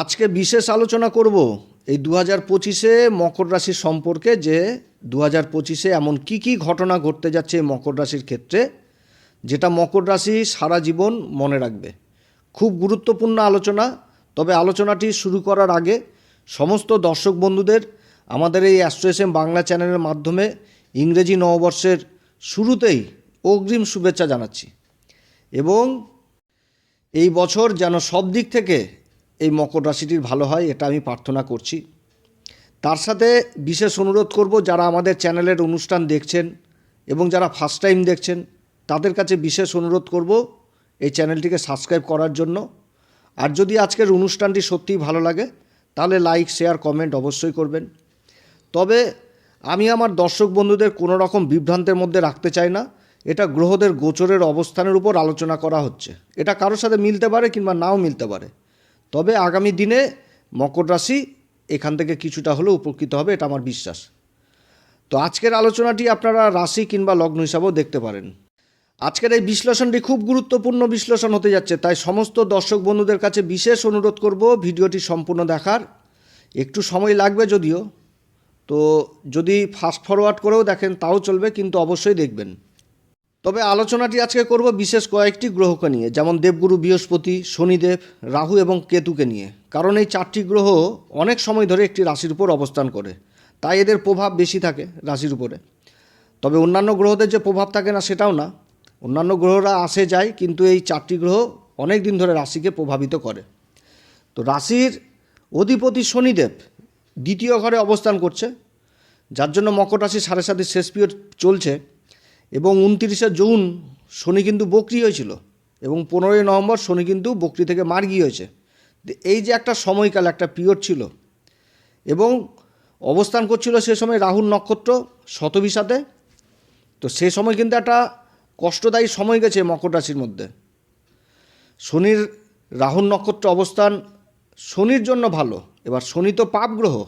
আজকে বিশেষ আলোচনা করব এই দু হাজার পঁচিশে মকর রাশির সম্পর্কে যে দু হাজার পঁচিশে এমন কি কি ঘটনা ঘটতে যাচ্ছে মকর রাশির ক্ষেত্রে, যেটা মকর রাশি সারা জীবন মনে রাখবে। খুব গুরুত্বপূর্ণ আলোচনা, তবে আলোচনাটি শুরু করার আগে সমস্ত দর্শক বন্ধুদের আমাদের এই অ্যাস্ট্রোএসএম বাংলা চ্যানেলের মাধ্যমে ইংরেজি নববর্ষের শুরুতেই অগ্রিম শুভেচ্ছা জানাচ্ছি। এবং এই বছর যেন সব দিক থেকে এই মকর রাশিটির ভালো হয়, এটা আমি প্রার্থনা করছি। তার সাথে বিশেষ অনুরোধ করব, যারা আমাদের চ্যানেলের অনুষ্ঠান দেখছেন এবং যারা ফার্স্ট টাইম দেখছেন, তাদের কাছে বিশেষ অনুরোধ করব এই চ্যানেলটিকে সাবস্ক্রাইব করার জন্য। আর যদি আজকের অনুষ্ঠানটি সত্যিই ভালো লাগে, তাহলে লাইক শেয়ার কমেন্ট অবশ্যই করবেন। তবে আমি আমার দর্শক বন্ধুদের কোনো রকম বিভ্রান্তের মধ্যে রাখতে চাই না, এটা গ্রহদের গোচরের অবস্থানের উপর আলোচনা করা হচ্ছে। এটা কারোর সাথে মিলতে পারে কিংবা নাও মিলতে পারে। তবে আগামী দিনে মকর রাশি এখান থেকে কিছুটা হলেও উপকৃত হবে, এটা আমার বিশ্বাস। তো আজকের আলোচনাটি আপনারা রাশি কিংবা লগ্ন হিসাবেও দেখতে পারেন। আজকের এই বিশ্লেষণটি খুব গুরুত্বপূর্ণ বিশ্লেষণ হতে যাচ্ছে, তাই সমস্ত দর্শক বন্ধুদের কাছে বিশেষ অনুরোধ করব ভিডিওটি সম্পূর্ণ দেখার। একটু সময় লাগবে যদিও, তো যদি ফাস্ট ফরওয়ার্ড করেও দেখেন তাও চলবে, কিন্তু অবশ্যই দেখবেন। তবে আলোচনাটি আজকে করব বিশেষ কয়েকটি গ্রহকে নিয়ে, যেমন দেবগুরু বৃহস্পতি, শনিদেব, রাহু এবং কেতুকে নিয়ে। কারণ এই চারটি গ্রহ অনেক সময় ধরে একটি রাশির উপর অবস্থান করে, তাই এদের প্রভাব বেশি থাকে রাশির উপরে। তবে অন্যান্য গ্রহদের যে প্রভাব থাকে না সেটাও না। অন্যান্য গ্রহরা আসে, যায়, কিন্তু এই চারটি গ্রহ অনেক দিন ধরে রাশিকে প্রভাবিত করে। তো রাশির অধিপতি শনিদেব দ্বিতীয় ঘরে অবস্থান করছে, যার জন্য মকর রাশি সাড়ে সাথে শেষ পিরিয়ড চলছে। এবং উনতিরিশে জুন শনি কিন্তু বকরি হয়েছিল এবং পনেরোই নভেম্বর শনি কিন্তু বকরি থেকে মার্গি হয়েছে। এই যে একটা সময়কাল, একটা পিরিয়ড ছিল এবং অবস্থান করছিল সে সময় রাহুল নক্ষত্র শতবিশাতে। তো সে সময় কিন্তু একটা কষ্টদায়ী সময় গেছে মকর রাশির মধ্যে। শনির, রাহুল নক্ষত্র অবস্থান শনির জন্য ভালো। এবার শনি তো পাপ গ্রহ,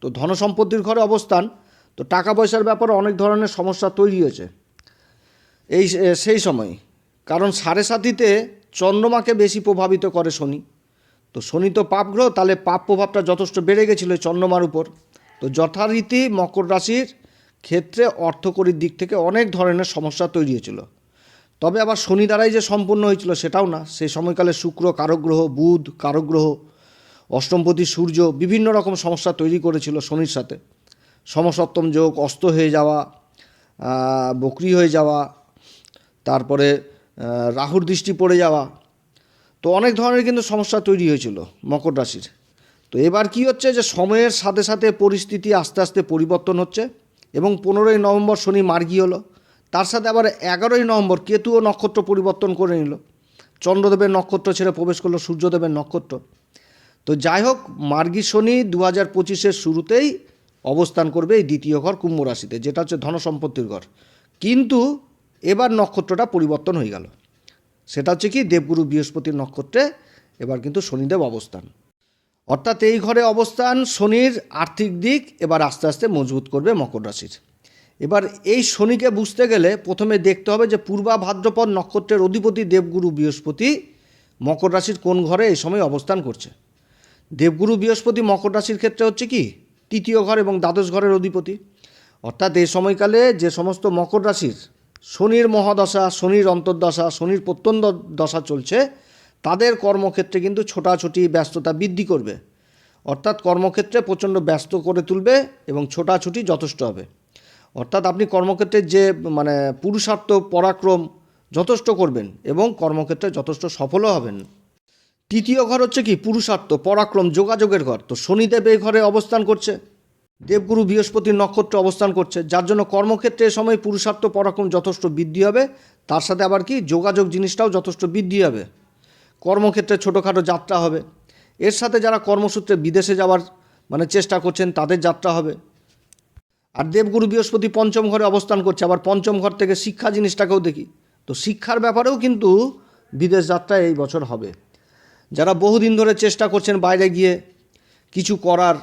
তো ধন সম্পত্তির ঘরে অবস্থান, তো টাকা পয়সার ব্যাপারে অনেক ধরনের সমস্যা তৈরি হয়েছে। এই সেই সময়। কারণ সাড়ে সাতিতে চন্দ্রমাকে বেশি প্রভাবিত করে শনি। তো শনি তো পাপ গ্রহ, তাহলে পাপ প্রভাবটা যথেষ্ট বেড়ে গেছিল চন্দ্রমার উপর। তো যথারীতি মকর রাশির ক্ষেত্রে অর্থকরীর দিক থেকে অনেক ধরনের সমস্যা তৈরি হয়েছিল। তবে আবার শনি দ্বারাই যে সম্পূর্ণ হয়েছিল সেটাও না। সেই সময়কালে শুক্র কারক গ্রহ বুধ কারক গ্রহ অষ্টমপতি সূর্য বিভিন্ন রকম সমস্যা তৈরি করেছিল শনির সাথে। সমসপ্তম যোগ, অস্ত হয়ে যাওয়া বকরি হয়ে যাওয়া তারপরে রাহুর দৃষ্টি পড়ে যাওয়া। তো অনেক ধরনের কিন্তু সমস্যা তৈরি হয়েছিল মকর রাশির। তো এবার কি হচ্ছে যে, সময়ের সাথে সাথে পরিস্থিতি আস্তে আস্তে পরিবর্তন হচ্ছে এবং পনেরোই নভেম্বর শনি মার্গী হলো। তার সাথে আবার এগারোই নভেম্বর কেতু ও নক্ষত্র পরিবর্তন করে নিল। চন্দ্রদেবের নক্ষত্র ছেড়ে প্রবেশ করল সূর্যদেবের নক্ষত্র। তো যাই হোক, মার্গী শনি দু হাজার পঁচিশের শুরুতেই অবস্থান করবে এই দ্বিতীয় ঘর কুম্ভ রাশিতে, যেটা হচ্ছে ধন সম্পত্তির ঘর। কিন্তু এবার নক্ষত্রটা পরিবর্তন হয়ে গেল। সেটা হচ্ছে কি, দেবগুরু বৃহস্পতির নক্ষত্রে এবার কিন্তু শনিদেব অবস্থান। অর্থাৎ এই ঘরে অবস্থান, শনির আর্থিক দিক এবার আস্তে আস্তে মজবুত করবে মকর রাশির। এবার এই শনিকে বুঝতে গেলে প্রথমে দেখতে হবে যে পূর্বা ভাদ্রপদ নক্ষত্রের অধিপতি দেবগুরু বৃহস্পতি মকর রাশির কোন ঘরে এই সময় অবস্থান করছে। দেবগুরু বৃহস্পতি মকর রাশির ক্ষেত্রে হচ্ছে কি, তৃতীয় ঘর এবং দ্বাদশ ঘরের অধিপতি। অর্থাৎ এই সময়কালে যে সমস্ত মকর রাশির শনির মহাদশা, শনির অন্তর্দশা, শনির প্রত্যন্ত দশা চলছে, তাদের কর্মক্ষেত্রে কিন্তু ছোটাছুটি ব্যস্ততা বৃদ্ধি করবে। অর্থাৎ কর্মক্ষেত্রে প্রচণ্ড ব্যস্ত করে তুলবে এবং ছোটাছুটি যথেষ্ট হবে। অর্থাৎ আপনি কর্মক্ষেত্রে যে মানে পুরুষার্থ পরাক্রম যথেষ্ট করবেন এবং কর্মক্ষেত্রে যথেষ্ট সফলও হবেন। তৃতীয় ঘর হচ্ছে কি? পুরুষার্থ, পরাক্রম, যোগাযোগের ঘর। তো শনিদেব এই ঘরে অবস্থান করছে। দেবগুরু বৃহস্পতির নক্ষত্র অবস্থান করছে, যার জন্য কর্মক্ষেত্রে সময় পুরুষার্থ পরাক্রম যথেষ্ট বৃদ্ধি হবে। তার সাথে আবার কি? যোগাযোগ জিনিসটাও যথেষ্ট বৃদ্ধি হবে। কর্মক্ষেত্রে ছোটোখাটো যাত্রা হবে। এর সাথে যারা কর্মসূত্রে বিদেশে যাওয়ার মানে চেষ্টা করছেন, তাদের যাত্রা হবে। আর দেবগুরু বৃহস্পতি পঞ্চম ঘরে অবস্থান করছে। আবার পঞ্চম ঘর থেকে শিক্ষা জিনিসটাকেও দেখি। তো শিক্ষার ব্যাপারেও কিন্তু বিদেশ যাত্রা এই বছর হবে। যারা বহুদিন ধরে চেষ্টা করছেন বাইরে গিয়ে কিছু করার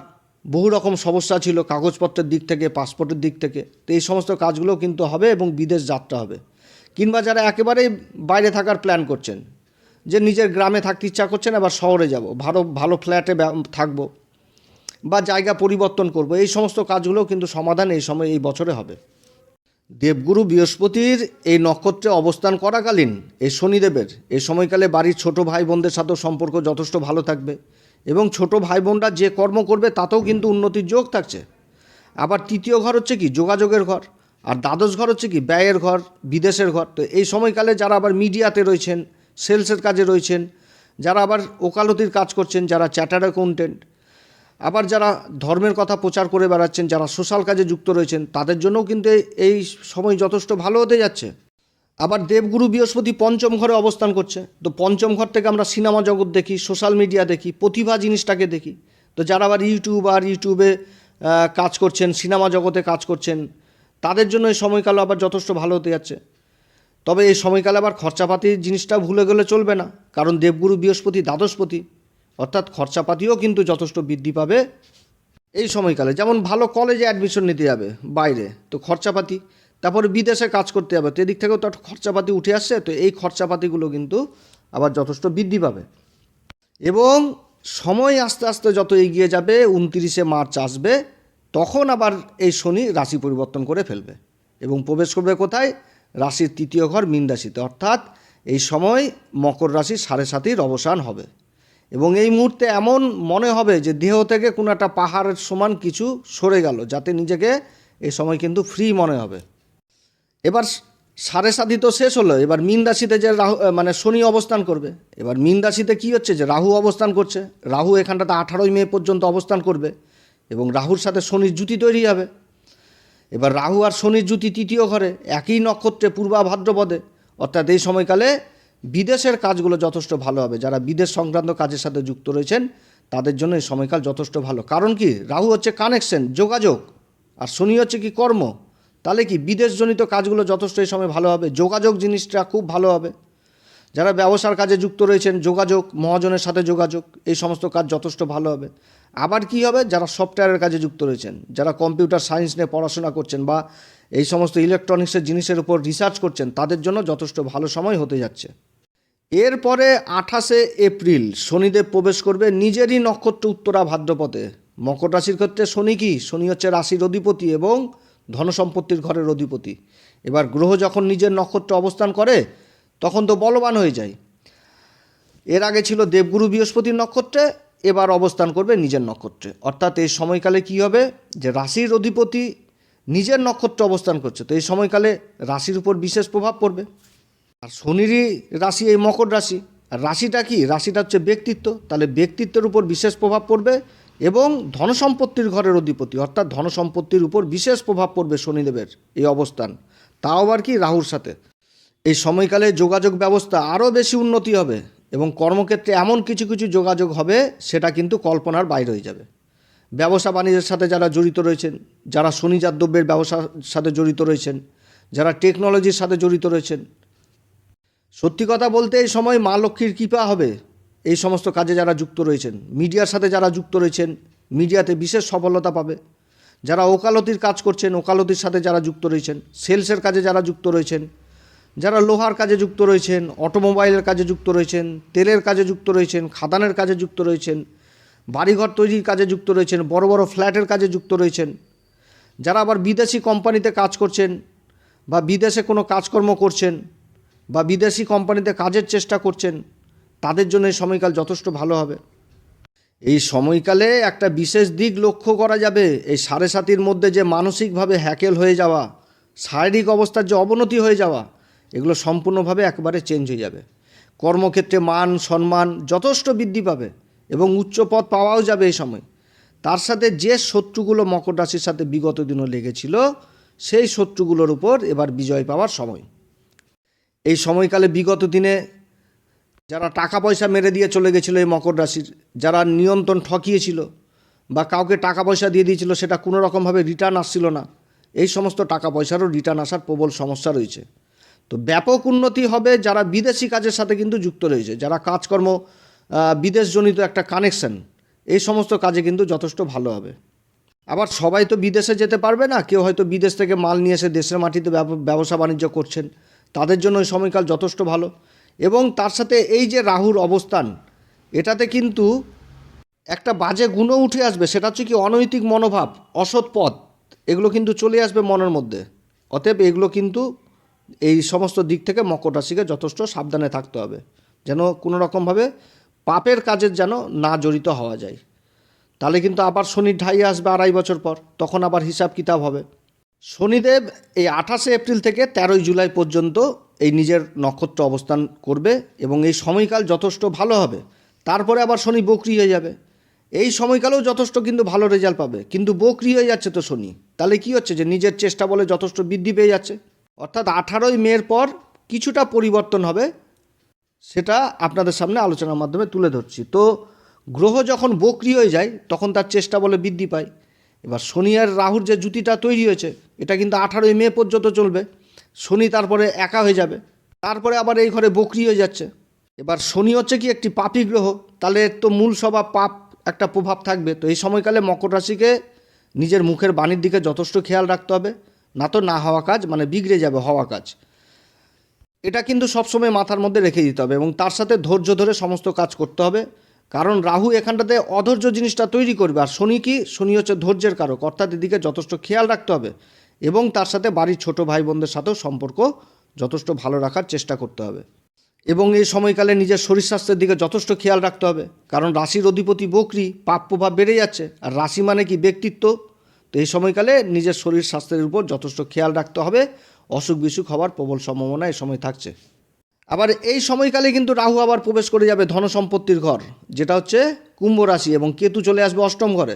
বহু রকম সমস্যা ছিল কাগজপত্রের দিক থেকে পাসপোর্টের দিক থেকে। তো এই সমস্ত কাজগুলো কিন্তু হবে এবং বিদেশ যাত্রা হবে। কিংবা যারা একেবারেই বাইরে থাকার প্ল্যান করছেন, যে নিজের গ্রামে থাকতে ইচ্ছা করছে না এবার শহরে যাব, ভালো ভালো ফ্ল্যাটে থাকব বা জায়গা পরিবর্তন করব, এই সমস্ত কাজগুলো কিন্তু সমাধান এই সময়, এই বছরে হবে। দেবগুরু বৃহস্পতির এই নক্ষত্রে অবস্থান করাকালীন, এই শনিদেবের, এই সময়কালে বাড়ির ছোট ভাই বোনদের সাথেও সম্পর্ক যথেষ্ট ভালো থাকবে। এবং ছোট ভাই বোনরা যে কর্ম করবে তাতেও কিন্তু উন্নতির যোগ থাকছে। আবার তৃতীয় ঘর হচ্ছে কি? যোগাযোগের ঘর। আর দ্বাদশ ঘর হচ্ছে কি? ব্যয়ের ঘর, বিদেশের ঘর। তো এই সময়কালে যারা আবার মিডিয়াতে রয়েছেন, সেলসের কাজে রয়েছেন, যারা আবার ওকালতির কাজ করছেন, যারা চ্যাটার অ্যাকাউন্টেন্ট, আবার যারা ধর্মের কথা প্রচার করে বেড়াচ্ছেন, যারা সোশ্যাল কাজে যুক্ত রয়েছেন, তাদের জন্যও কিন্তু এই- সময় যথেষ্ট ভালো হতে যাচ্ছে। আবার দেবগুরু বৃহস্পতি পঞ্চম ঘরে অবস্থান করছে। তো পঞ্চম ঘর থেকে আমরা সিনেমা জগৎ দেখি, সোশ্যাল মিডিয়া দেখি, প্রতিভা জিনিসটাকে দেখি। তো যারা আবার ইউটিউব আর ইউটিউবে কাজ করছেন, সিনেমা জগতে কাজ করছেন, তাদের জন্য এই সময়কাল আবার যথেষ্ট ভালো হতে যাচ্ছে। তবে এই সময়কালে আবার খরচাপাতির জিনিসটা ভুলে গেলে চলবে না, কারণ দেবগুরু বৃহস্পতি দ্বাদশপতি, অর্থাৎ খরচাপাতিও কিন্তু যথেষ্ট বৃদ্ধি পাবে এই সময়কালে। যেমন ভালো কলেজে অ্যাডমিশন নিতে যাবে বাইরে, তো খরচাপাতি তারপরে বিদেশে কাজ করতে যাবে তো এদিক থেকেও তো একটা খরচাপাতি উঠে আসছে, তো এই খরচাপাতিগুলো কিন্তু আবার যথেষ্ট বৃদ্ধি পাবে। এবং সময় আস্তে আস্তে যত এগিয়ে যাবে, উনতিরিশে মার্চ আসবে, তখন আবার এই শনি রাশি পরিবর্তন করে ফেলবে। এবং প্রবেশ করবে কোথায়? রাশির তৃতীয় ঘর মীন রাশিতে। অর্থাৎ এই সময় মকর রাশি সাড়ে সাতির অবসান হবে। এবং এই মুহূর্তে এমন মনে হবে যে দেহ থেকে কোনো একটা পাহাড়ের সমান কিছু সরে গেল, যাতে নিজেকে এই সময় কিন্তু ফ্রি মনে হবে। এবার সাড়ে সাতি তো শেষ হলো, এবার মীন রাশিতে যে রাহু মানে শনি অবস্থান করবে, এবার মীন রাশিতে কী হচ্ছে যে রাহু অবস্থান করছে, রাহু এখানটাতে আঠারোই মে পর্যন্ত অবস্থান করবে এবং রাহুর সাথে শনির জুতি তৈরি হবে। এবার রাহু আর শনির জুতি তৃতীয় ঘরে, একই নক্ষত্রে পূর্বা ভাদ্রপদে, অর্থাৎ এই সময়কালে বিদেশের কাজগুলো যথেষ্ট ভালো হবে। যারা বিদেশ সংক্রান্ত কাজের সাথে যুক্ত রয়েছেন, তাদের জন্য এই সময়কাল যথেষ্ট ভালো। কারণ কি? রাহু হচ্ছে কানেকশন যোগাযোগ, আর শনি হচ্ছে কি কর্ম। তাহলে কি বিদেশজনিত কাজগুলো যথেষ্ট এই সময় ভালো হবে? যোগাযোগ জিনিসটা খুব ভালো হবে। যারা ব্যবসার কাজে যুক্ত রয়েছেন, যোগাযোগ, মহাজনের সাথে যোগাযোগ, এই সমস্ত কাজ যথেষ্ট ভালো হবে। আবার কি হবে? যারা সফটওয়্যারের কাজে যুক্ত রয়েছেন, যারা কম্পিউটার সায়েন্স নিয়ে পড়াশোনা করছেন বা এই সমস্ত ইলেকট্রনিক্সের জিনিসের উপর রিসার্চ করছেন, তাদের জন্য যথেষ্ট ভালো সময় হতে যাচ্ছে। এরপরে আঠাশে এপ্রিল, শনিদেব প্রবেশ করবে নিজেরই নক্ষত্র উত্তরা ভাদ্রপথে মকর রাশির ক্ষেত্রে শনি কি? শনি হচ্ছে রাশির অধিপতি এবং ধনসম্পত্তির ঘরের অধিপতি। এবার গ্রহ যখন নিজের নক্ষত্রে অবস্থান করে, তখন তো বলবান হয়ে যায়। এর আগে ছিল দেবগুরু বৃহস্পতির নক্ষত্রে, এবার অবস্থান করবে নিজের নক্ষত্রে। অর্থাৎ এই সময়কালে কি হবে? যে রাশির অধিপতি নিজের নক্ষত্রে অবস্থান করছে। তো এই সময়কালে রাশির উপর বিশেষ প্রভাব পড়বে। আর শনিরই রাশি এই মকর রাশি। আর রাশিটা কি? রাশিটা হচ্ছে ব্যক্তিত্ব। তাহলে ব্যক্তিত্বের উপর বিশেষ প্রভাব পড়বে। এবং ধনসম্পত্তির ঘরের অধিপতি, অর্থাৎ ধনসম্পত্তির উপর বিশেষ প্রভাব পড়বে শনিদেবের এই অবস্থান। তাও আবার কি রাহুর সাথে? এই সময়কালে যোগাযোগ ব্যবস্থা আরও বেশি উন্নতি হবে এবং কর্মক্ষেত্রে এমন কিছু কিছু যোগাযোগ হবে, সেটা কিন্তু কল্পনার বাইরে হয়ে যাবে। ব্যবসা বাণিজ্যের সাথে যারা জড়িত রয়েছেন, যারা শনিজাত দ্রব্যের ব্যবসার সাথে জড়িত রয়েছেন, যারা টেকনোলজির সাথে জড়িত রয়েছেন, সত্যি কথা বলতে এই সময় মা লক্ষ্মীর কৃপা হবে। এই সমস্ত কাজে যারা যুক্ত রয়েছেন মিডিয়ার সাথে যারা যুক্ত রয়েছেন মিডিয়াতে বিশেষ সফলতা পাবে যারা ওকালতির কাজ করছেন ওকালতির সাথে যারা যুক্ত রয়েছেন সেলসের কাজে যারা যুক্ত রয়েছেন যারা লোহার কাজে যুক্ত রয়েছেন অটোমোবাইলের কাজে যুক্ত রয়েছেন তেলের কাজে যুক্ত রয়েছেন খাদানের কাজে যুক্ত রয়েছেন বাড়িঘর তৈরির কাজে যুক্ত রয়েছেন বড় বড় ফ্ল্যাটের কাজে যুক্ত রয়েছেন যারা আবার বিদেশি কোম্পানিতে কাজ করছেন বা বিদেশে কোনো কাজকর্ম করছেন বা বিদেশি কোম্পানিতে কাজের চেষ্টা করছেন তাদের জন্য এই সময়কাল যথেষ্ট ভালো হবে। এই সময়কালে একটা বিশেষ দিক লক্ষ্য করা যাবে, এই সাড়ে সাতির মধ্যে যে মানসিকভাবে হ্যাকেল হয়ে যাওয়া, শারীরিক অবস্থার যে অবনতি হয়ে যাওয়া, এগুলো সম্পূর্ণভাবে একবারে চেঞ্জ হয়ে যাবে। কর্মক্ষেত্রে মান, সম্মান যথেষ্ট বৃদ্ধি পাবে এবং উচ্চ পদ পাওয়াও যাবে এই সময়। তার সাথে যে শত্রুগুলো মকর রাশির সাথে বিগত দিনও লেগেছিল, সেই শত্রুগুলোর উপর এবার বিজয় পাওয়ার সময়। এই সময়কালে বিগত দিনে যারা টাকা পয়সা মেরে দিয়ে চলে গেছিল এই মকর রাশির, যারা নিয়ন্ত্রণ ঠকিয়েছিল বা কাউকে টাকা পয়সা দিয়ে দিয়েছিল, সেটা কোনো রকমভাবে রিটার্ন আসছিল না। এই সমস্ত টাকা পয়সারও রিটার্ন আসার প্রবল সমস্যা রয়েছে। তো ব্যাপক উন্নতি হবে যারা বিদেশি কাজের সাথে কিন্তু যুক্ত রয়েছে, যারা কাজকর্ম বিদেশজনিত একটা কানেকশন এই সমস্ত কাজে কিন্তু যথেষ্ট ভালো হবে। আবার সবাই তো বিদেশে যেতে পারবে না, কেউ হয়তো বিদেশ থেকে মাল নিয়ে এসে দেশের মাটিতে ব্যবসা বাণিজ্য করছেন, তাদের জন্য ওই সময়কাল যথেষ্ট ভালো। এবং তার সাথে এই যে রাহুর অবস্থান, এটাতে কিন্তু একটা বাজে গুণও উঠে আসবে। সেটা হচ্ছে কি অনৈতিক মনোভাব, অসৎ পথ, এগুলো কিন্তু চলে আসবে মনের মধ্যে। অতএব এগুলো কিন্তু এই সমস্ত দিক থেকে মকর রাশিকে যথেষ্ট সাবধানে থাকতে হবে, যেন কোনো রকমভাবে পাপের কাজের যেন না জড়িত হওয়া যায়। তাহলে কিন্তু আবার শনির ঢাই আসবে আড়াই বছর পর, তখন আবার হিসাব কিতাব হবে। শনিদেব এই আঠাশে এপ্রিল থেকে তেরোই জুলাই পর্যন্ত এই নিজের নক্ষত্র অবস্থান করবে এবং এই সময়কাল যথেষ্ট ভালো হবে। তারপরে আবার শনি বকরি হয়ে যাবে। এই সময়কালেও যথেষ্ট কিন্তু ভালো রেজাল্ট পাবে। কিন্তু বকরি হয়ে যাচ্ছে তো শনি। তাহলে কি হচ্ছে যে নিজের চেষ্টা বলে যথেষ্ট বৃদ্ধি পেয়ে যাচ্ছে। অর্থাৎ আঠারোই মের পর কিছুটা পরিবর্তন হবে, সেটা আপনাদের সামনে আলোচনার মাধ্যমে তুলে ধরছি। তো গ্রহ যখন বকরি হয়ে যায়, তখন তার চেষ্টা বলে বৃদ্ধি পায়। এবার শনি আর রাহুর যে জুতিটা তৈরি হয়েছে, এটা কিন্তু আঠারোই মে পর্যন্ত চলবে। শনি তারপরে একা হয়ে যাবে। তারপরে আবার এই ঘরে বকরি হয়ে যাচ্ছে। এবার শনি হচ্ছে কি একটি পাপি গ্রহ, তাহলে তো মূল স্বভাব পাপ একটা প্রভাব থাকবে। তো এই সময়কালে মকর রাশিকে নিজের মুখের বাণীর দিকে যথেষ্ট খেয়াল রাখতে হবে। না তো না হওয়া কাজ মানে বিগড়ে যাবে হওয়া কাজ। এটা কিন্তু সবসময় মাথার মধ্যে রেখে দিতে হবে এবং তার সাথে ধৈর্য ধরে সমস্ত কাজ করতে হবে। কারণ রাহু এখানটাতে অধৈর্য জিনিসটা তৈরি করবে, আর শনি কি? শনি হচ্ছে ধৈর্যের কারক, অর্থাৎ এদিকে যথেষ্ট খেয়াল রাখতে হবে এবং তার সাথে বাড়ির ছোট ভাই বোনদের সাথেও সম্পর্ক যথেষ্ট ভালো রাখার চেষ্টা করতে হবে। এবং এই সময়কালে নিজের শরীর স্বাস্থ্যের দিকে যথেষ্ট খেয়াল রাখতে হবে, কারণ রাশির অধিপতি বকরি, পাপ প্রভাব বেড়ে যাচ্ছে, আর রাশি মানে কি? ব্যক্তিত্ব। তো এই সময়কালে নিজের শরীর স্বাস্থ্যের উপর যথেষ্ট খেয়াল রাখতে হবে অসুখ বিসুখ হওয়ার প্রবল সম্ভাবনা এই সময় থাকছে। আবার এই সময়কালে কিন্তু রাহু আবার প্রবেশ করে যাবে ধন সম্পত্তির ঘর, যেটা হচ্ছে কুম্ভ রাশি এবং কেতু চলে আসবে অষ্টম ঘরে।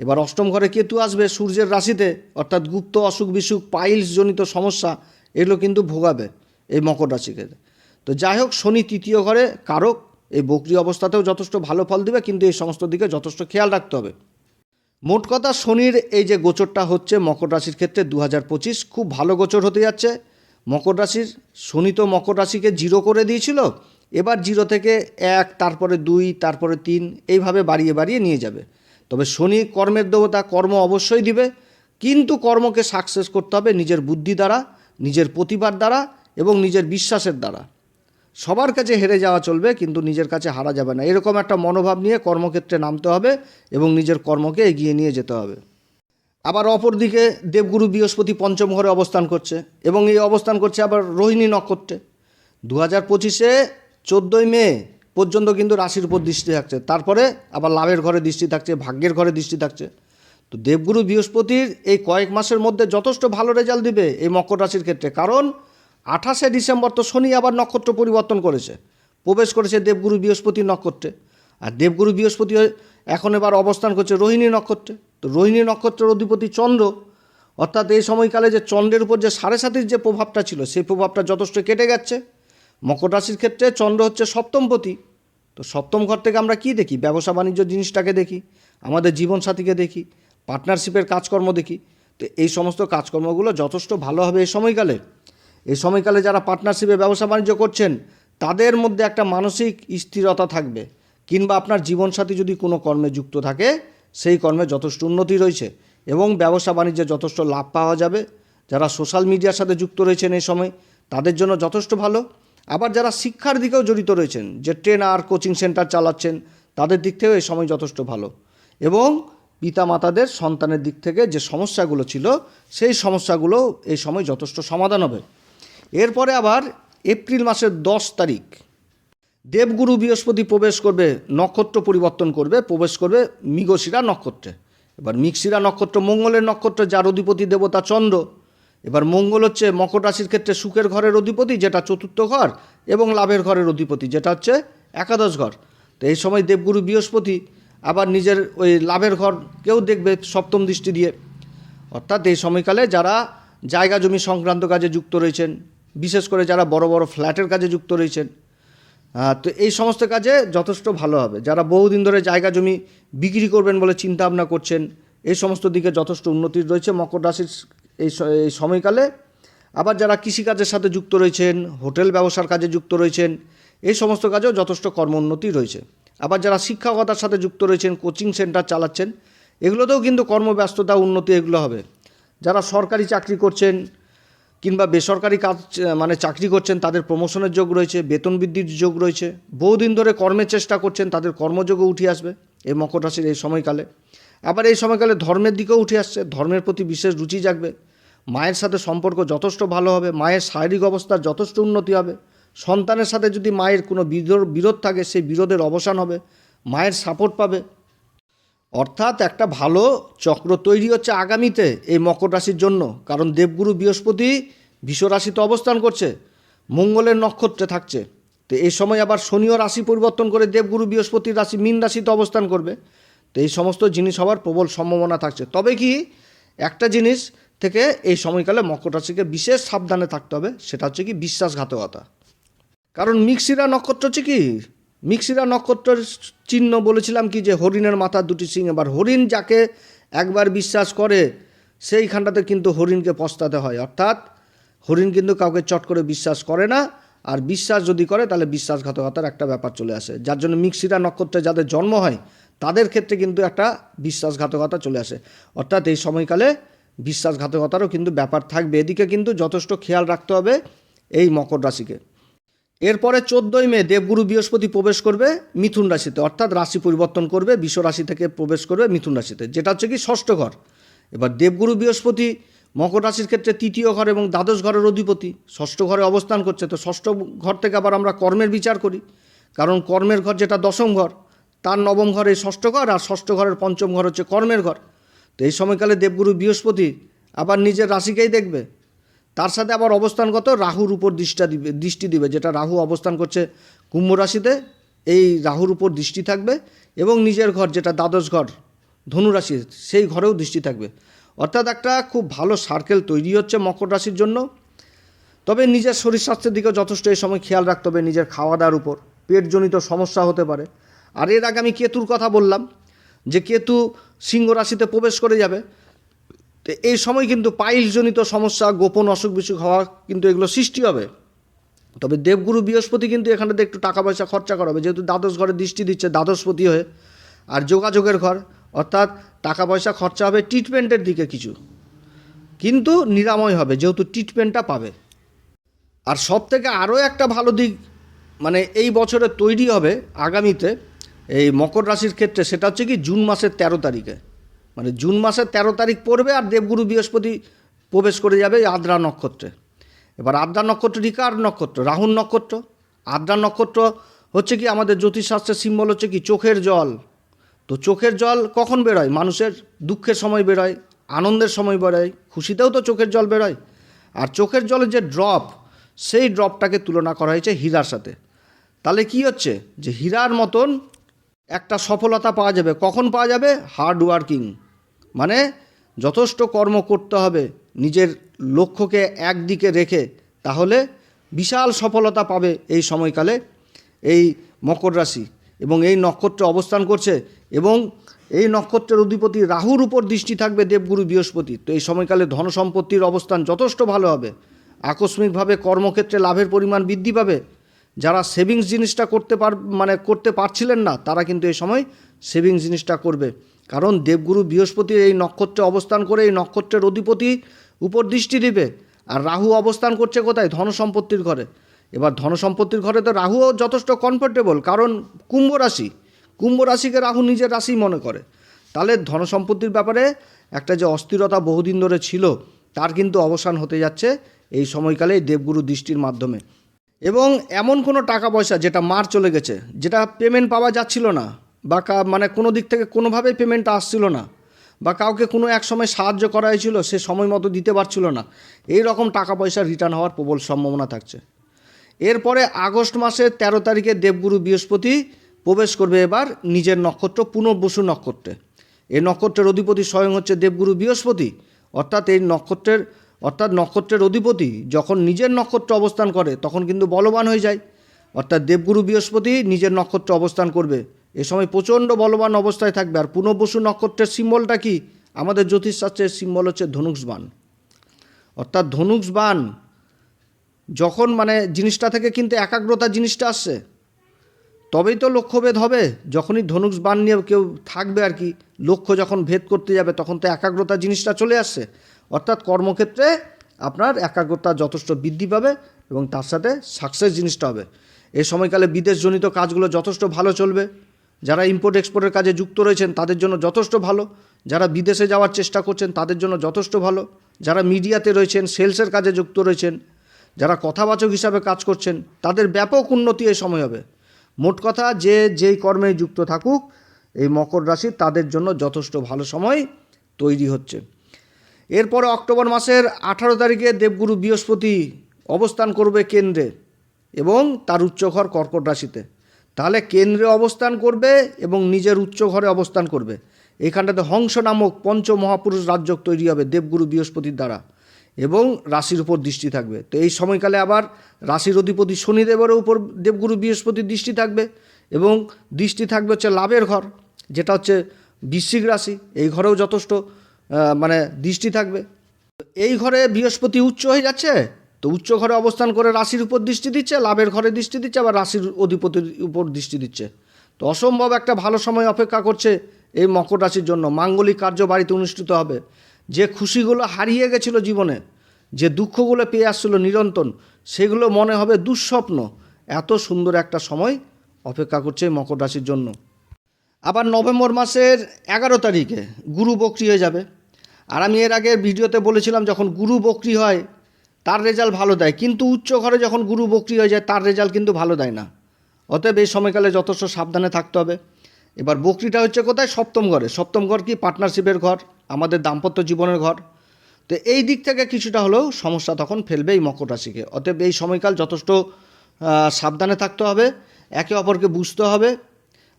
এবার অষ্টম ঘরে কেতু আসবে সূর্যের রাশিতে, অর্থাৎ গুপ্ত, অসুখ বিসুখ, পাইলস জনিত সমস্যা, এগুলো কিন্তু ভোগাবে এই মকর রাশিকে তো যাই হোক, শনি তৃতীয় ঘরে কারক, এই বকরি অবস্থাতেও যথেষ্ট ভালো ফল দেবে, কিন্তু এই সমস্ত দিকে যথেষ্ট খেয়াল রাখতে হবে। মোট কথা শনির এই যে গোচরটা হচ্ছে মকর রাশির ক্ষেত্রে দু হাজার পঁচিশ, খুব ভালো গোচর হতে যাচ্ছে। মকর রাশির শনি তো মকর রাশিকে জিরো করে দিয়েছিল, এবার জিরো থেকে এক, তারপরে দুই, তারপরে তিন, এইভাবে বাড়িয়ে বাড়িয়ে নিয়ে যাবে। তবে শনি কর্মের দেবতা কর্ম অবশ্যই দিবে, কিন্তু কর্মকে সাকসেস করতে হবে নিজের বুদ্ধি দ্বারা, নিজের প্রতিভার দ্বারা এবং নিজের বিশ্বাসের দ্বারা। সবার কাছে হেরে যাওয়া চলবে, কিন্তু নিজের কাছে হারা যাবে না। এরকম একটা মনোভাব নিয়ে কর্মক্ষেত্রে নামতে হবে এবং নিজের কর্মকে এগিয়ে নিয়ে যেতে হবে। আবার অপরদিকে দেবগুরু বৃহস্পতি পঞ্চম ঘরে অবস্থান করছে এবং এই অবস্থান করছে আবার রোহিণী নক্ষত্রে। দু হাজার পঁচিশে চোদ্দোই মে পর্যন্ত কিন্তু রাশির উপর দৃষ্টি থাকছে। তারপরে আবার লাভের ঘরে দৃষ্টি থাকছে, ভাগ্যের ঘরে দৃষ্টি থাকছে। তো দেবগুরু বৃহস্পতির এই কয়েক মাসের মধ্যে যথেষ্ট ভালো রেজাল্ট দিবে এই মকর রাশির ক্ষেত্রে। কারণ আঠাশে ডিসেম্বর তো শনি আবার নক্ষত্র পরিবর্তন করেছে। প্রবেশ করেছে দেবগুরু বৃহস্পতি নক্ষত্রে। আর দেবগুরু বৃহস্পতি এখন এবার অবস্থান করছে রোহিণী নক্ষত্রে। রোহিণী নক্ষত্রের অধিপতি চন্দ্র, অর্থাৎ এই সময়কালে যে চন্দ্রের উপর যে সাড়ে সাতির যে প্রভাবটা ছিল, সেই প্রভাবটা যথেষ্ট কেটে গেছে। মকর রাশির ক্ষেত্রে চন্দ্র হচ্ছে সপ্তমপতি। তো সপ্তম ঘর থেকে আমরা কি দেখি? ব্যবসা, বাণিজ্য জিনিসটাকে দেখি, আমাদের জীবনসাথীকে দেখি, পার্টনারশিপের কাজকর্ম দেখি। তো এই সমস্ত কাজকর্মগুলো যথেষ্ট ভালো হবে এই সময়কালে। এই সময়কালে যারা পার্টনারশিপে ব্যবসা, বাণিজ্য করছেন, তাদের মধ্যে একটা মানসিক স্থিরতা থাকবে, কিংবা আপনার জীবনসাথী যদি কোনো কর্মে যুক্ত থাকে সেই কর্মে যথেষ্ট উন্নতি রয়েছে এবং ব্যবসা বাণিজ্যে যথেষ্ট লাভ পাওয়া যাবে। যারা সোশ্যাল মিডিয়ার সাথে যুক্ত রয়েছেন এই সময়, তাদের জন্য যথেষ্ট ভালো। আবার যারা শিক্ষার দিকেও জড়িত রয়েছেন, যে ট্রেনার, কোচিং সেন্টার চালাচ্ছেন, তাদের দিক থেকেও এই সময় যথেষ্ট ভালো। এবং পিতামাতাদের, সন্তানের দিক থেকে যে সমস্যাগুলো ছিল, সেই সমস্যাগুলো এই সময় যথেষ্ট সমাধান হবে। এরপরে আবার এপ্রিল মাসের দশ তারিখ দেবগুরু বৃহস্পতি প্রবেশ করবে, নক্ষত্র পরিবর্তন করবে, প্রবেশ করবে মৃগশিরা নক্ষত্রে। এবার মৃগশিরা নক্ষত্র, মঙ্গলের নক্ষত্র, যার অধিপতি দেবতা চন্দ্র। এবার মঙ্গল হচ্ছে মকর রাশির ক্ষেত্রে সুখের ঘরের অধিপতি, যেটা চতুর্থ ঘর, এবং লাভের ঘরের অধিপতি, যেটা হচ্ছে একাদশ ঘর। তো এই সময় দেবগুরু বৃহস্পতি আবার নিজের ওই লাভের ঘরকেও দেখবে সপ্তম দৃষ্টি দিয়ে। অর্থাৎ এই সময়কালে যারা জায়গা জমি সংক্রান্ত কাজে যুক্ত রয়েছেন, বিশেষ করে যারা বড় বড় ফ্ল্যাটের কাজে যুক্ত রয়েছেন তো এই সমস্ত কাজে যথেষ্ট ভালো হবে। যারা বহুদিন ধরে জায়গা জমি বিক্রি করবেন বলে চিন্তা ভাবনা করছেন, এই সমস্ত দিকে যথেষ্ট উন্নতি রয়েছে। মকর রাশির এই এই সময়কালে। আবার যারা কৃষিকাজের সাথে যুক্ত রয়েছেন, হোটেল ব্যবসার কাজে যুক্ত রয়েছেন, এই সমস্ত কাজেও যথেষ্ট কর্ম উন্নতি রয়েছে। আবার যারা শিক্ষকতার সাথে যুক্ত রয়েছেন, কোচিং সেন্টার চালাচ্ছেন, এগুলোতেও কিন্তু কর্মব্যস্ততা, উন্নতি এগুলো হবে। যারা সরকারি চাকরি করছেন কিংবা বেসরকারি কাজ মানে চাকরি করছেন, তাদের প্রমোশনের যোগ রয়েছে, বেতন বৃদ্ধির যোগ রয়েছে, বহুদিন ধরে কর্মের চেষ্টা করছেন, তাদের কর্মযোগও উঠে আসবে এই মকর রাশির এই সময়কালে। আবার এই সময়কালে ধর্মের দিকেও উঠে আসছে, ধর্মের প্রতি বিশেষ রুচি জাগবে, মায়ের সাথে সম্পর্ক যথেষ্ট ভালো হবে, মায়ের শারীরিক অবস্থার যথেষ্ট উন্নতি হবে, সন্তানের সাথে যদি মায়ের কোনো বিরোধ বিরোধ থাকে, সেই বিরোধের অবসান হবে, মায়ের সাপোর্ট পাবে অর্থাৎ একটা ভালো চক্র তৈরি হচ্ছে আগামীতে এই মকর রাশির জন্য। কারণ দেবগুরু বৃহস্পতি রাশিতে অবস্থান করছে, মঙ্গলের নক্ষত্রে থাকছে। তো এই সময় আবার শনিও রাশি পরিবর্তন করে দেবগুরু বৃহস্পতির রাশি মীন রাশিতে অবস্থান করবে। তো এই সমস্ত জিনিস হওয়ার প্রবল সম্ভাবনা থাকছে। তবে কি একটা জিনিস থেকে এই সময়কালে মকর রাশিকে বিশেষ সাবধানে থাকতে হবে, সেটা হচ্ছে কি বিশ্বাসঘাতকতা। কারণ মিক্সিরা নক্ষত্র হচ্ছে কি মিক্সিরা নক্ষত্রের চিহ্ন বলেছিলাম কি যে হরিণের মাথার দুটি সিং, এবার হরিণ যাকে একবার বিশ্বাস করে, সেইখানটাতে কিন্তু হরিণকে পস্তাতে হয়। অর্থাৎ হরিণ কিন্তু কাউকে চট করে বিশ্বাস করে না, আর বিশ্বাস যদি করে, তাহলে বিশ্বাসঘাতকতার একটা ব্যাপার চলে আসে। যার জন্য মিক্সিরা নক্ষত্রে যাদের জন্ম হয়, তাদের ক্ষেত্রে কিন্তু একটা বিশ্বাসঘাতকতা চলে আসে। অর্থাৎ এই সময়কালে বিশ্বাসঘাতকতারও কিন্তু ব্যাপার থাকবে। এদিকে কিন্তু যথেষ্ট খেয়াল রাখতে হবে এই মকর রাশিকে। এরপরে চোদ্দোই মে দেবগুরু বৃহস্পতি প্রবেশ করবে মিথুন রাশিতে, অর্থাৎ রাশি পরিবর্তন করবে বিশ্ব রাশি থেকে প্রবেশ করবে মিথুন রাশিতে, যেটা হচ্ছে কি ষষ্ঠ ঘর। এবার দেবগুরু বৃহস্পতি মকর রাশির ক্ষেত্রে তৃতীয় ঘর এবং দ্বাদশ ঘরের অধিপতি, ষষ্ঠ ঘরে অবস্থান করছে, তো ষষ্ঠ ঘর থেকে আবার আমরা কর্মের বিচার করি, কারণ কর্মের ঘর যেটা দশম ঘর, তার নবম ঘর এই ষষ্ঠ ঘর, আর ষষ্ঠ ঘরের পঞ্চম ঘর হচ্ছে কর্মের ঘর। তো এই সময়কালে দেবগুরু বৃহস্পতি আবার নিজের রাশিকেই দেখবে তার সাথে আবার অবস্থানগত রাহুর উপর দৃষ্টা দিবে, দৃষ্টি দিবে, যেটা রাহু অবস্থান করছে কুম্ভ রাশিতে, এই রাহুর উপর দৃষ্টি থাকবে এবং নিজের ঘর যেটা দ্বাদশ ঘর, ধনু রাশি, সেই ঘরেও দৃষ্টি থাকবে। অর্থাৎ একটা খুব ভালো সার্কেল তৈরি হচ্ছে মকর রাশির জন্য। তবে নিজের শরীর স্বাস্থ্যের দিকেও যথেষ্ট এই সময় খেয়াল রাখতে হবে নিজের খাওয়া দাওয়ার উপর। পেটজনিত সমস্যা হতে পারে। আর এর আগে আমি কেতুর কথা বললাম, যে কেতু সিংহ রাশিতে প্রবেশ করে যাবে। তো এই সময় কিন্তু পাইলসজনিত সমস্যা, গোপন অসুখ বিসুখ হওয়া কিন্তু এগুলো সৃষ্টি হবে। তবে দেবগুরু বৃহস্পতি কিন্তু এখানেতে একটু টাকা পয়সা খরচা করা হবে যেহেতু দ্বাদশ ঘরে দৃষ্টি দিচ্ছে দ্বাদশপতি হয়ে আর যোগাযোগের ঘর, অর্থাৎ টাকা পয়সা খরচা হবে ট্রিটমেন্টের দিকে কিছু। কিন্তু নিরাময় হবে, যেহেতু ট্রিটমেন্টটা পাবে। আর সব থেকে আরও একটা ভালো দিক মানে এই বছরে তৈরি হবে আগামীতে এই মকর রাশির ক্ষেত্রে, সেটা হচ্ছে কি জুন মাসের তেরো তারিখে। মানে জুন মাসের তেরো তারিখ পড়বে আর দেবগুরু বৃহস্পতি প্রবেশ করে যাবে আদ্রা নক্ষত্রে। এবার আদ্রা নক্ষত্রটি কার নক্ষত্র? রাহুল নক্ষত্র। আদ্রা নক্ষত্র হচ্ছে কি আমাদের জ্যোতিষশাস্ত্রের সিম্বল হচ্ছে কি চোখের জল। তো চোখের জল কখন বেরোয়? মানুষের দুঃখের সময় বেরোয়, আনন্দের সময় বেরোয়, খুশিতেও তো চোখের জল বেরোয়। আর চোখের জলের যে ড্রপ সেই ড্রপটাকে তুলনা করা হয়েছে হীরার সাথে। তাহলে কি হচ্ছে? যে হীরার মতন একটা সফলতা পাওয়া যাবে। কখন পাওয়া যাবে? হার্ড ওয়ার্কিং মানে যথেষ্ট কর্ম করতে হবে নিজের লক্ষ্যকে একদিকে রেখে, তাহলে বিশাল সফলতা পাবে এই সময়কালে এই মকর রাশি। এবং এই নক্ষত্রে অবস্থান করছে এবং এই নক্ষত্রের অধিপতি রাহুর উপর দৃষ্টি থাকবে দেবগুরু বৃহস্পতি। তো এই সময়কালে ধন সম্পত্তির অবস্থান যথেষ্ট ভালো হবে। আকস্মিকভাবে কর্মক্ষেত্রে লাভের পরিমাণ বৃদ্ধি পাবে। যারা সেভিংস জিনিসটা করতে পার মানে করতে পারছিলেন না, তারা কিন্তু এই সময় সেভিংস জিনিসটা করবে। কারণ দেবগুরু বৃহস্পতির এই নক্ষত্রে অবস্থান করে এই নক্ষত্রের অধিপতি উপর দৃষ্টি দিবে। আর রাহু অবস্থান করছে কোথায়? ধন সম্পত্তির ঘরে। এবার ধন সম্পত্তির ঘরে তো রাহুও যথেষ্ট কমফোর্টেবল কারণ কুম্ভ রাশি। কুম্ভ রাশিকে রাহু নিজের রাশি মনে করে। তাহলে ধন সম্পত্তির ব্যাপারে একটা যে অস্থিরতা বহুদিন ধরে ছিল, তার কিন্তু অবসান হতে যাচ্ছে এই সময়কালে দেবগুরু দৃষ্টির মাধ্যমে। এবং এমন কোনো টাকা পয়সা, যেটা মার চলে গেছে, যেটা পেমেন্ট পাওয়া যাচ্ছিল না বা কা- মানে কোনো দিক থেকে কোনোভাবেই পেমেন্টটা আসছিল না বা কাউকে কোনো এক সময় সাহায্য করা হয়েছিল, সে সময় মতো দিতে পারছিল না। এই রকম টাকা পয়সা রিটার্ন হওয়ার প্রবল সম্ভাবনা থাকছে। এরপরে আগস্ট মাসের তেরো তারিখে দেবগুরু বৃহস্পতি প্রবেশ করবে এবার নিজের নক্ষত্র পুনর্বসু নক্ষত্রে। এই নক্ষত্রের অধিপতি স্বয়ং হচ্ছে দেবগুরু বৃহস্পতি। অর্থাৎ এই নক্ষত্রের, অর্থাৎ নক্ষত্রের অধিপতি যখন নিজের নক্ষত্র অবস্থান করে, তখন কিন্তু বলবান হয়ে যায়। অর্থাৎ দেবগুরু বৃহস্পতি নিজের নক্ষত্র অবস্থান করবে। এ সময় প্রচণ্ড বলবান অবস্থায় থাকবে। আর পুনর্বসু নক্ষত্রের সিম্বলটা কি? আমাদের জ্যোতিষশাস্ত্রের সিম্বল হচ্ছে ধনুষ বান। অর্থাৎ ধনুষ বান যখন মানে জিনিসটা থেকে কিন্তু একাগ্রতা জিনিসটা আসছে, তবেই তো লক্ষ্যভেদ হবে। যখনই ধনুষ বান নিয়ে কেউ থাকবে আর কি, লক্ষ্য যখন ভেদ করতে যাবে, তখন তো একাগ্রতা জিনিসটা চলে আসছে। অর্থাৎ কর্মক্ষেত্রে আপনার একাগ্রতা যথেষ্ট বৃদ্ধি পাবে এবং তার সাথে সাকসেস জিনিসটা হবে। এই সময়কালে বিদেশজনিত কাজগুলো যথেষ্ট ভালো চলবে। যারা ইম্পোর্ট এক্সপোর্টের কাজে যুক্ত রয়েছেন, তাদের জন্য যথেষ্ট ভালো। যারা বিদেশে যাওয়ার চেষ্টা করছেন, তাদের জন্য যথেষ্ট ভালো। যারা মিডিয়াতে রয়েছেন সেলসের কাজে যুক্ত রয়েছেন, যারা কথাবাচক হিসাবে কাজ করছেন, তাদের ব্যাপক উন্নতি এই সময় হবে। মোট কথা, যে, যেই কর্মে যুক্ত থাকুক, এই মকর রাশি তাদের জন্য যথেষ্ট ভালো সময় তৈরি হচ্ছে। এরপরে অক্টোবর মাসের আঠারো তারিখে দেবগুরু বৃহস্পতি অবস্থান করবে কেন্দ্রে এবং তার উচ্চঘর কর্কট রাশিতে। তাহলে কেন্দ্রে অবস্থান করবে এবং নিজের উচ্চ ঘরে অবস্থান করবে। এখানটাতে হংস নামক পঞ্চ মহাপুরুষ রাজ্যক তৈরি হবে দেবগুরু বৃহস্পতির দ্বারা এবং রাশির উপর দৃষ্টি থাকবে। তো এই সময়কালে আবার রাশির অধিপতি শনিদেবের উপর দেবগুরু বৃহস্পতির দৃষ্টি থাকবে এবং দৃষ্টি থাকবে হচ্ছে লাভের ঘর, যেটা হচ্ছে বৃশ্চিক রাশি। এই ঘরেও যথেষ্ট মানে দৃষ্টি থাকবে। এই ঘরে বৃহস্পতি উচ্চ হয়ে যাচ্ছে? তো উচ্চ ঘরে অবস্থান করে রাশির উপর দৃষ্টি দিচ্ছে, লাভের ঘরে দৃষ্টি দিচ্ছে, আবার রাশির অধিপতির উপর দৃষ্টি দিচ্ছে। তো অসম্ভব একটা ভালো সময় অপেক্ষা করছে এই মকর রাশির জন্য। মাঙ্গলিক কার্য বাড়িতে অনুষ্ঠিত হবে। যে খুশিগুলো হারিয়ে গেছিল জীবনে, যে দুঃখগুলো পেয়ে আসছিল নিরন্তন সেগুলো মনে হবে দুঃস্বপ্ন। এত সুন্দর একটা সময় অপেক্ষা করছে মকর রাশির জন্য। আবার নভেম্বর মাসের এগারো তারিখে গুরু বকরি হয়ে যাবে। আর আমি এর আগে ভিডিওতে বলেছিলাম, যখন গুরু বকরি হয় তার রেজাল্ট ভালো দেয়। কিন্তু উচ্চ ঘরে যখন গুরু বকরি হয়ে যায়, তার রেজাল্ট কিন্তু ভালো দেয় না। অতএব এই সময়কালে যথেষ্ট সাবধানে থাকতে হবে। এবার বকরিটা হচ্ছে কোথায়? সপ্তম ঘরে। সপ্তম ঘর কি? পার্টনারশিপের ঘর, আমাদের দাম্পত্য জীবনের ঘর। তো এই দিক থেকে কিছুটা হলেও সমস্যা তখন ফেলবে এই মকর রাশিকে। অতএব এই সময়কাল যথেষ্ট সাবধানে থাকতে হবে। একে অপরকে বুঝতে হবে।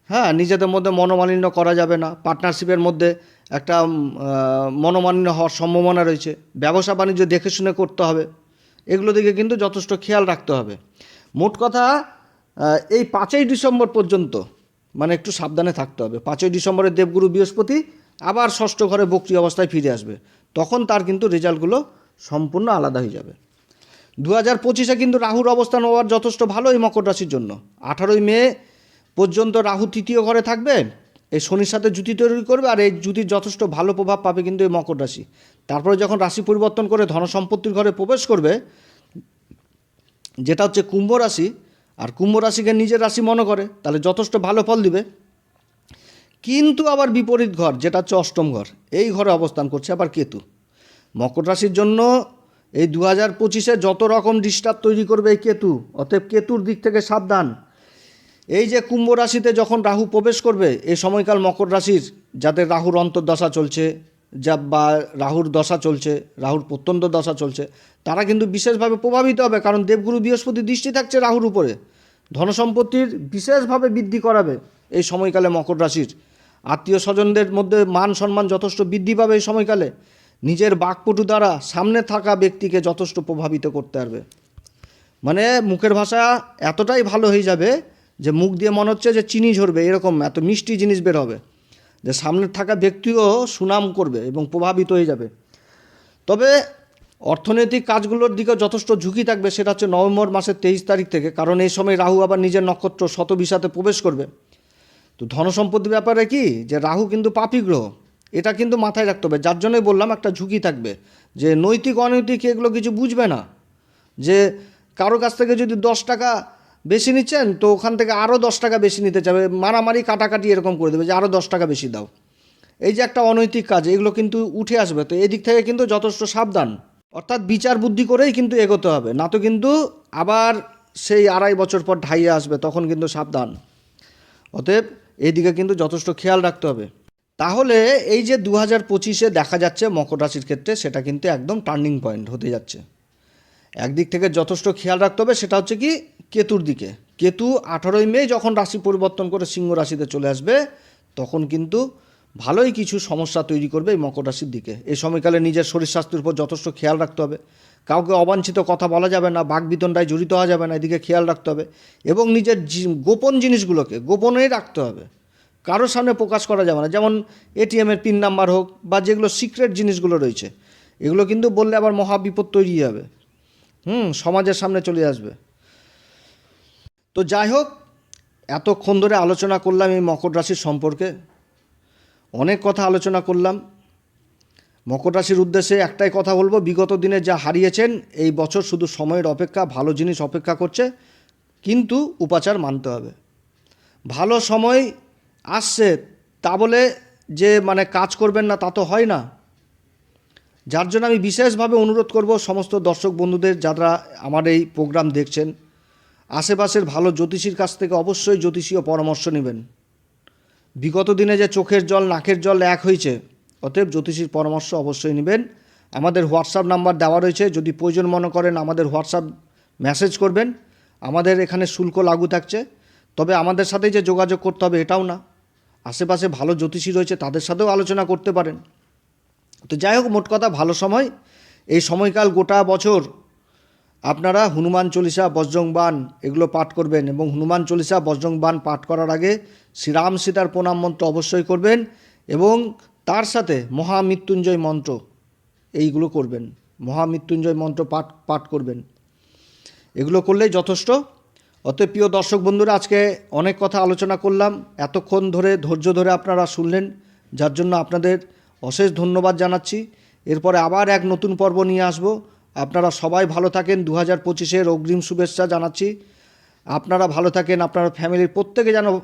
হ্যাঁ নিজেদের মধ্যে মনোমালিন্য করা যাবে না। পার্টনারশিপের মধ্যে একটা মনোমালিন্য হওয়ার সম্ভাবনা রয়েছে। ব্যবসা বাণিজ্য দেখে শুনে করতে হবে। এগুলো দিকে কিন্তু যথেষ্ট খেয়াল রাখতে হবে। মোট কথা এই পাঁচই ডিসেম্বর পর্যন্ত মানে একটু সাবধানে থাকতে হবে। পাঁচই ডিসেম্বরে দেবগুরু বৃহস্পতি আবার ষষ্ঠ ঘরে বক্রি অবস্থায় ফিরে আসবে। তখন তার কিন্তু রেজাল্টগুলো সম্পূর্ণ আলাদা হয়ে যাবে। দু হাজার পঁচিশে কিন্তু রাহুর অবস্থান হওয়ার যথেষ্ট ভালো এই মকর রাশির জন্য। আঠারোই মে পর্যন্ত রাহু তৃতীয় ঘরে থাকবে। এই শনির সাথে জুতি তৈরি করবে আর এই জুতির যথেষ্ট ভালো প্রভাব পাবে কিন্তু এই মকর রাশি। তারপরে যখন রাশি পরিবর্তন করে ধনসম্পত্তির ঘরে প্রবেশ করবে, যেটা হচ্ছে কুম্ভ রাশি, আর কুম্ভ রাশিকে নিজের রাশি মনে করে, তাহলে যথেষ্ট ভালো ফল দিবে। কিন্তু আবার বিপরীত ঘর, যেটা হচ্ছে অষ্টম ঘর, এই ঘরে অবস্থান করছে আবার কেতু। মকর রাশির জন্য এই দু হাজার পঁচিশে যত রকম ডিস্টার্ব তৈরি করবে এই কেতু, অতএব কেতুর দিক থেকে সাবধান। এই যে কুম্ভ রাশিতে যখন রাহু প্রবেশ করবে এই সময়কাল মকর রাশির, যাদের রাহুর অন্তর্দশা চলছে, যা বা রাহুর দশা চলছে, রাহুর প্রত্যন্ত দশা চলছে, তারা কিন্তু বিশেষভাবে প্রভাবিত হবে কারণ দেবগুরু বৃহস্পতি দৃষ্টি থাকছে রাহুর উপরে। ধনসম্পত্তির বিশেষভাবে বৃদ্ধি করাবে এই সময়কালে মকর রাশির। আত্মীয় স্বজনদের মধ্যে মান সম্মান যথেষ্ট বৃদ্ধি পাবে এই সময়কালে। নিজের বাকপটু দ্বারা সামনে থাকা ব্যক্তিকে যথেষ্ট প্রভাবিত করতে পারবে। মানে মুখের ভাষা এতটাই ভালো হয়ে যাবে যে মুখ দিয়ে মনে হচ্ছে যে চিনি ঝরবে, এরকম এত মিষ্টি জিনিস বের হবে। যে সামনে থাকা ব্যক্তিও সুনাম করবে এবং প্রভাবিত হয়ে যাবে। তবে অর্থনৈতিক কাজগুলোর দিকে যথেষ্ট ঝুঁকি থাকবে, সেটা হচ্ছে নভেম্বর মাসের তেইশ তারিখ থেকে, কারণ এই সময় রাহু আবার নিজের নক্ষত্র শতবিশাতে প্রবেশ করবে। তো ধনসম্পত্তির ব্যাপারে কি? যে রাহু কিন্তু পাপি গ্রহ, এটা কিন্তু মাথায় রাখতে হবে। যার জন্যই বললাম, একটা ঝুঁকি থাকবে। যে নৈতিক অনৈতিক এগুলো কিছু বুঝবে না। যে কারও কাছ থেকে যদি দশ টাকা বেশি নিচ্ছেন, তো ওখান থেকে আরও দশ টাকা বেশি নিতে চাবে মারামারি, কাটাকাটি এরকম করে দেবে যে আরও দশ টাকা বেশি দাও। এই যে একটা অনৈতিক কাজ, এগুলো কিন্তু উঠে আসবে। তো এদিক থেকে কিন্তু যথেষ্ট সাবধান। অর্থাৎ বিচার বুদ্ধি করেই কিন্তু এগোতে হবে। না তো কিন্তু আবার সেই আড়াই বছর পর ঢাইয়ে আসবে, তখন কিন্তু সাবধান। অতএব এইদিকে কিন্তু যথেষ্ট খেয়াল রাখতে হবে। তাহলে এই যে দু হাজার পঁচিশে দেখা যাচ্ছে মকর রাশির ক্ষেত্রে, সেটা কিন্তু একদম টার্নিং পয়েন্ট হতে যাচ্ছে। একদিক থেকে যথেষ্ট খেয়াল রাখতে হবে, সেটা হচ্ছে কি কেতুর দিকে। কেতু আঠারোই মে যখন রাশি পরিবর্তন করে সিংহ রাশিতে চলে আসবে, তখন কিন্তু ভালোই কিছু সমস্যা তৈরি করবে এই মকর রাশির দিকে। এই সময়কালে নিজের শরীর স্বাস্থ্যের উপর যথেষ্ট খেয়াল রাখতে হবে। কাউকে অবাঞ্ছিত কথা বলা যাবে না, বাকবিতণ্ডায় জড়িত হওয়া যাবে না, এদিকে খেয়াল রাখতে হবে এবং নিজের গোপন জিনিসগুলোকে গোপনেই রাখতে হবে। কারোর সামনে প্রকাশ করা যাবে না, যেমন এটিএমের পিন নাম্বার হোক বা যেগুলো সিক্রেট জিনিসগুলো রয়েছে, এগুলো কিন্তু বললে আবার মহাবিপদ তৈরি হবে। হুম, সমাজের সামনে চলে আসবে। তো যাই হোক, এতক্ষণ ধরে আলোচনা করলাম এই মকর রাশির সম্পর্কে। অনেক কথা আলোচনা করলাম। মকর রাশির উদ্দেশ্যে একটাই কথা বলব, বিগত দিনে যা হারিয়েছেন, এই বছর শুধু সময়ের অপেক্ষা, ভালো জিনিস অপেক্ষা করছে, কিন্তু উপাচার মানতে হবে। ভালো সময় আসছে, তা বলে যে মানে কাজ করবেন না, তা তো হয় না। যার জন্য আমি বিশেষভাবে অনুরোধ করব সমস্ত দর্শক বন্ধুদের যারা আমার এই প্রোগ্রাম দেখছেন, আশেপাশের ভালো জ্যোতিষীর কাছ থেকে অবশ্যই জ্যোতিষীয় পরামর্শ নেবেন। বিগত দিনে যে চোখের জল, নাকের জল এক হয়েছে, অতএব জ্যোতিষীর পরামর্শ অবশ্যই নেবেন। আমাদের হোয়াটসঅ্যাপ নাম্বার দেওয়া রয়েছে, যদি প্রয়োজন মনে করেন আমাদের হোয়াটসঅ্যাপ মেসেজ করবেন। আমাদের এখানে শুল্ক লাগু থাকছে, তবে আমাদের সাথে যে যোগাযোগ করতে হবে এটাও না। আশেপাশে ভালো জ্যোতিষী রয়েছে, তাদের সাথেও আলোচনা করতে পারেন। তো যাই হোক, মোট কথা ভালো সময়। এই সময়কাল গোটা বছর আপনারা হনুমান চল্লিশা বজ্রং বান এগুলো পাঠ করবেন এবং হনুমান চল্লিশা বজ্রং বান পাঠ করার আগে শ্রীরাম সীতার প্রণাম মন্ত্র অবশ্যই করবেন এবং তার সাথে মহামৃত্যুঞ্জয় মন্ত্র এইগুলো করবেন। মহামৃত্যুঞ্জয় মন্ত্র পাঠ পাঠ করবেন। এগুলো করলেই যথেষ্ট। অতএব প্রিয় দর্শক বন্ধুরা, আজকে অনেক কথা আলোচনা করলাম। এতক্ষণ ধরে, ধৈর্য ধরে আপনারা শুনলেন, যার জন্য আপনাদের অশেষ ধন্যবাদ জানাচ্ছি। এরপরে আবার এক নতুন পর্ব নিয়ে আসব। আপনারা সবাই ভালো থাকেন। দু হাজার পঁচিশের অগ্রিম শুভেচ্ছা জানাচ্ছি। আপনারা ভালো থাকেন। আপনার ফ্যামিলির প্রত্যেকে যেন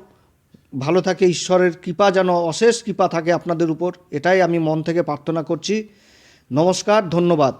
ভালো থাকে। ঈশ্বরের কৃপা যেন, অশেষ কৃপা থাকে আপনাদের উপর। এটাই আমি মন থেকে প্রার্থনা করছি। নমস্কার, ধন্যবাদ।